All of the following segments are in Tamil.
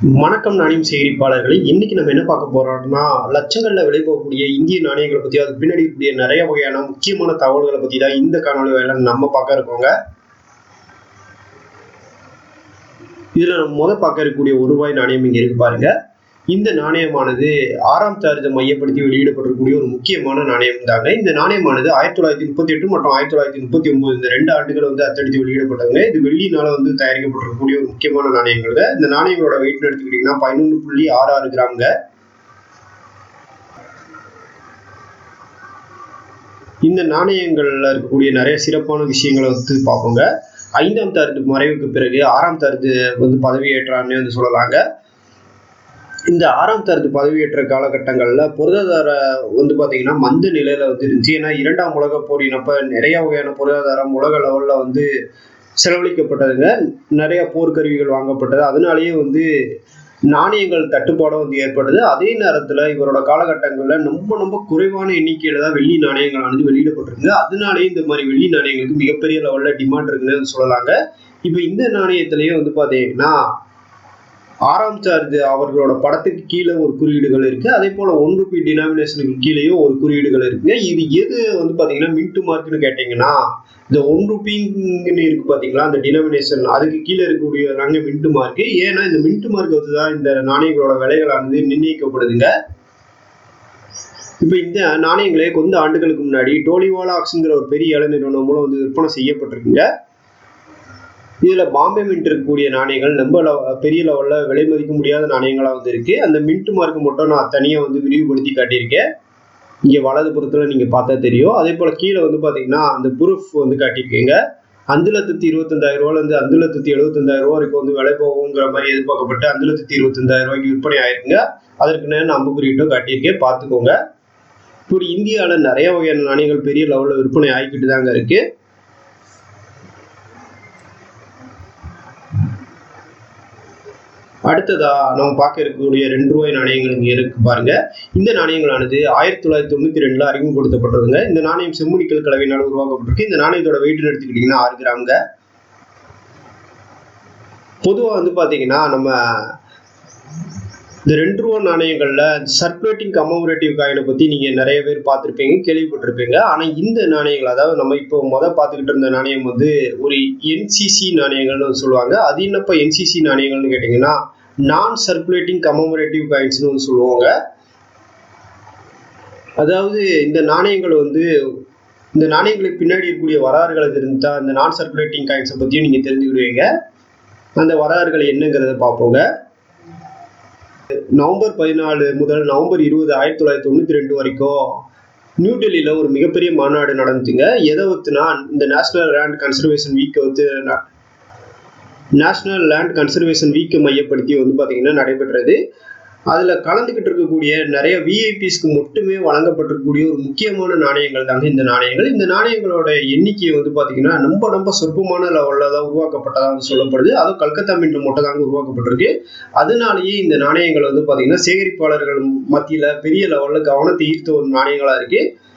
வணக்கம் நாணயம் சேகரிப்பாளர்களே இன்னைக்கு நம்ம என்ன பார்க்க போறோம்னா லட்சங்களில் விலை போகக்கூடிய இந்திய நாணயங்களை பத்தி அது பின்னாடி இருக்கக்கூடிய நிறைய வகையான முக்கியமான தகவல்களை பத்தி தான் இந்த காணொலி வேலை நம்ம பார்க்க இருக்கோங்க. இதுல நம்ம முத பார்க்க இருக்கக்கூடிய ஒரு ரூபாய் நாணயம் இங்க இருக்கு பாருங்க. இந்த நாணயமானது ஆறாம் சார்ஜை மையப்படுத்தி வெளியிடப்படக்கூடிய ஒரு முக்கியமான நாணயம் தாங்க. இந்த நாணயமானது ஆயிரத்தி தொள்ளாயிரத்தி முப்பத்தி எட்டு மற்றும் ஆயிரத்தி தொள்ளாயிரத்தி முப்பத்தி ஒன்பது இந்த ரெண்டு ஆண்டுகள் வந்து அத்தடித்து வெளியிடப்பட்டாங்க இது வெள்ளியினால வந்து தயாரிக்கப்பட்டிருக்கக்கூடிய ஒரு முக்கியமான நாணயங்கள் இந்த நாணயங்களோட வெயிட் எடுத்துக்கிட்டீங்கன்னா பதினொன்று புள்ளி ஆறு ஆறு கிராம்ங்க. இந்த நாணயங்கள்ல இருக்கக்கூடிய நிறைய சிறப்பான விஷயங்களை வந்து பார்ப்போங்க. ஐந்தாம் தருது மறைவுக்கு பிறகு ஆறாம் தருது வந்து பதவியேற்றான்னு வந்து சொல்லலாங்க. இந்த ஆறாம் தரத்து பதவியேற்ற காலகட்டங்களில் பொருளாதார வந்து பார்த்தீங்கன்னா மந்த நிலையில் வந்து இருந்துச்சு. ஏன்னா இரண்டாம் உலக போரினப்ப நிறைய வகையான பொருளாதாரம் உலக லெவலில் வந்து செலவழிக்கப்பட்டதுங்க. நிறைய போர்க்கருவிகள் வாங்கப்பட்டது. அதனாலேயே வந்து நாணயங்கள் தட்டுப்பாடும் வந்து ஏற்பட்டது. அதே நேரத்தில் இவரோட காலகட்டங்களில் ரொம்ப ரொம்ப குறைவான எண்ணிக்கையில் தான் வெள்ளி நாணயங்கள் வந்து வெளியிடப்பட்டிருக்கு அதனாலேயே இந்த மாதிரி வெள்ளி நாணயங்களுக்கு மிகப்பெரிய லெவலில் டிமாண்ட் இருக்குன்னு சொல்லலாங்க. இப்போ இந்த நாணயத்திலேயே வந்து பார்த்தீங்கன்னா ஆறாம் சார்ஜ் அவர்களோட படத்துக்கு கீழே ஒரு குறியீடுகள் இருக்கு. அதே போல ஒன் ருபி டினாமினேஷனுக்கு கீழேயும் ஒரு குறியீடுகள் இருக்குங்க இது எது வந்து பாத்தீங்கன்னா மின்ட்டு மார்க்னு கேட்டீங்கன்னா இந்த ஒன் ருபின்னு இருக்கு பார்த்தீங்களா அந்த டினாமினேஷன் அதுக்கு கீழே இருக்கக்கூடிய நாங்க மின்ட்டு மார்க் ஏன்னா இந்த மின்ட்டு மார்க் வச்சு தான் இந்த நாணயங்களோட விலைகளானது நிர்ணயிக்கப்படுதுங்க. இப்போ இந்த நாணயங்களே கொஞ்ச ஆண்டுகளுக்கு முன்னாடி டோலிவாலாக்ஸுங்கிற ஒரு பெரிய ஏழை நிறுவனம் மூலம் வந்து விற்பனை செய்யப்பட்டிருக்குங்க. இதில் பாம்பே மின்ட் இருக்கக்கூடிய நாணயங்கள் ரொம்ப பெரிய லெவலில் விலை மதிக்க முடியாத நாணயங்களாக வந்து இருக்கு. அந்த மின்ட் மார்க் மட்டும் நான் தனியாக வந்து விரிவுபடுத்தி காட்டியிருக்கேன். இங்கே வலது புறத்தில் நீங்கள் பார்த்தா தெரியும். அதே போல் கீழே வந்து பார்த்தீங்கன்னா அந்த ப்ரூஃப் வந்து காட்டியிருக்கீங்க. அஞ்சு லட்சத்தி இருபத்தஞ்சாயிரம் ரூபாயிலேருந்து அஞ்சு லட்சத்தி எழுபத்தஞ்சாயிரம் ரூபா வரைக்கும் வந்து விலை போகுங்கிற மாதிரி எதிர்பார்க்கப்பட்டு அஞ்சு லட்சத்தி இருபத்தஞ்சாயிரம் ரூபாய்க்கு விற்பனை ஆயிருங்க அதற்கு நேரம் அம்புக்குறியிட்டும் காட்டியிருக்கேன். பார்த்துக்கோங்க. இப்படி இந்தியாவில் நிறைய வகையான நாணயங்கள் பெரிய லெவலில் விற்பனை ஆகிக்கிட்டு தாங்க இருக்குது அடுத்ததா நம்ம பார்க்க இருக்கக்கூடிய ரெண்டு ரூபாய் நாணயங்கள் இங்கே இருக்கு பாருங்க. இந்த நாணயங்களானது ஆயிரத்தி தொள்ளாயிரத்தி தொண்ணூற்றி ரெண்டில் அறிமுகப்படுத்தப்பட்டதுங்க இந்த நாணயம் செம்முடிக்கல் கலவையினால் உருவாக்கப்பட்டிருக்கு. இந்த நாணயத்தோட வெயிட் எடுத்துக்கிட்டிங்கன்னா ஆறு கிராம்ங்க. பொதுவாக வந்து பார்த்தீங்கன்னா நம்ம இந்த ரெண்டு ரூபா நாணயங்களில் சர்க்குலேட்டிங் கமோமரேட்டிவ் காயினை பற்றி நீங்கள் நிறைய பேர் பார்த்துருப்பீங்க கேள்விப்பட்டிருப்பீங்க. ஆனால் இந்த நாணயங்கள் அதாவது நம்ம இப்போ மொதல் பார்த்துக்கிட்டு இருந்த நாணயம் வந்து ஒரு என்சிசி நாணயங்கள்னு சொல்லுவாங்க. அது என்னப்போ என்சிசி நாணயங்கள்னு கேட்டிங்கன்னா நான் சர்க்குலேட்டிங் கமோமரேட்டிவ் காயின்ஸ்னு வந்து சொல்லுவாங்க. அதாவது இந்த நாணயங்கள் வந்து இந்த நாணயங்களுக்கு பின்னாடி இருக்கக்கூடிய வரலாறுகளை தெரிஞ்சா இந்த நான் சர்க்குலேட்டிங் காயின்ஸை பற்றியும் நீங்கள் தெரிஞ்சுக்கிடுவீங்க. அந்த வரலாறுகள் என்னங்கிறத பார்ப்போங்க. நவம்பர் பதினாலு முதல் நவம்பர் இருபது ஆயிரத்தி தொள்ளாயிரத்தி தொண்ணூற்றி ரெண்டு வரைக்கும் நியூ டெல்லியில் ஒரு மிகப்பெரிய மாநாடு நடந்துச்சுங்க. எதை ஒத்துனா இந்த நேஷனல் லேண்ட் கன்சர்வேஷன் வீக்கை வந்து நேஷனல் லேண்ட் கன்சர்வேஷன் வீக்கை மையப்படுத்தி வந்து பார்த்தீங்கன்னா நடைபெற்றது. அதில் கலந்துக்கிட்டு இருக்கக்கூடிய நிறைய விஐபிஸ்க்கு மட்டுமே வழங்கப்பட்டிருக்கக்கூடிய ஒரு முக்கியமான நாணயங்கள் தாங்க இந்த நாணயங்கள். இந்த நாணயங்களோட எண்ணிக்கையை வந்து பார்த்தீங்கன்னா ரொம்ப ரொம்ப சொற்பமான லெவலில் தான் உருவாக்கப்பட்டதாக சொல்லப்படுது. அதுவும் கல்கத்தா மின்ட் மட்டும் தாங்க உருவாக்கப்பட்டிருக்கு. அதனாலேயே இந்த நாணயங்கள் வந்து பார்த்தீங்கன்னா சேகரிப்பாளர்கள் மத்தியில் பெரிய லெவலில் கவனத்தை ஈர்த்த ஒரு நாணயங்களாக இருக்குது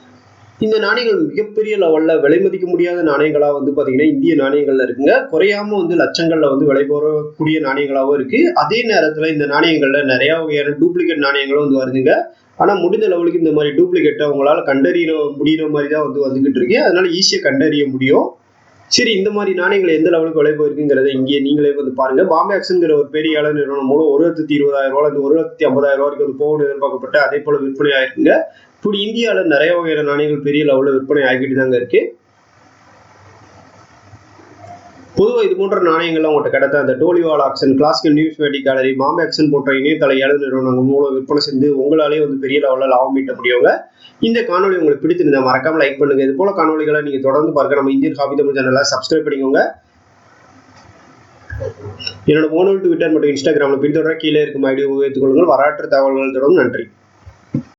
இந்த நாணயங்கள் மிகப்பெரிய லெவலில் விலை மதிக்க முடியாத நாணயங்களாக வந்து பார்த்தீங்கன்னா இந்திய நாணயங்கள்ல இருக்குங்க. குறையாம வந்து லட்சங்களில் வந்து விலை போகக்கூடிய நாணயங்களாகவும் இருக்கு. அதே நேரத்தில் இந்த நாணயங்கள்ல நிறைய வகையான டூப்ளிகேட் நாணயங்களும் வந்து வருதுங்க. ஆனால் முடிந்த லெவலுக்கு இந்த மாதிரி டூப்ளிகேட்டை உங்களால் கண்டறிய முடிகிற மாதிரி தான் வந்து வந்துகிட்டு இருக்கு. அதனால ஈஸியாக கண்டறிய முடியும். சரி இந்த மாதிரி நாணயங்கள் எந்த லெவலுக்கு விலை போயிருக்குங்கிறத இங்கே நீங்களே வந்து பாருங்க. பாம்பே ஆக்ஷன்ங்கிற ஒரு பெரிய அளவு நிறுவனம் மூலம் ஒரு லட்சத்தி இருபதாயிரம் ரூபாய் ஒரு லட்சத்தி ஐம்பதாயிரம் ரூபாய்க்கு வந்து போகணும் எதிர்பார்க்கப்பட்டு அதே போல விற்பனை ஆயிருக்குங்க. இப்படி இந்தியாவில் நிறைய வகையான நாணயங்கள் பெரிய லெவலில் விற்பனை ஆகிட்டு தாங்க இருக்கு. பொதுவாக இது போன்ற நாணயங்கள்லாம் உங்கள்கிட்ட கிடைத்த அந்த Todywalla auction classical numismatic gallery Bombay auction போன்ற இணையதள ஏழு நிறுவனங்கள் மூலம் விற்பனை செஞ்சு உங்களாலே வந்து பெரிய லெவலில் லாபம் ஈட்ட முடியவங்க இந்த காணொலி உங்களுக்கு பிடித்திருந்தா மறக்காம லைக் பண்ணுங்க. இது போல காணொலிகளை நீங்க தொடர்ந்து பார்க்க நம்ம இந்தியன் ஹாபி தமிழ் சேனலை சப்ஸ்கிரைப் பண்ணிக்கோங்க. என்னோட மோனோல் ட்விட்டர் மற்றும் இன்ஸ்டாகிராமில் பின்தொடர கீழே இருக்கும் ஐடியோ உபயோகித்துக் கொள்ளுங்கள். வரலாற்று தகவல்கள் தொடரும் நன்றி.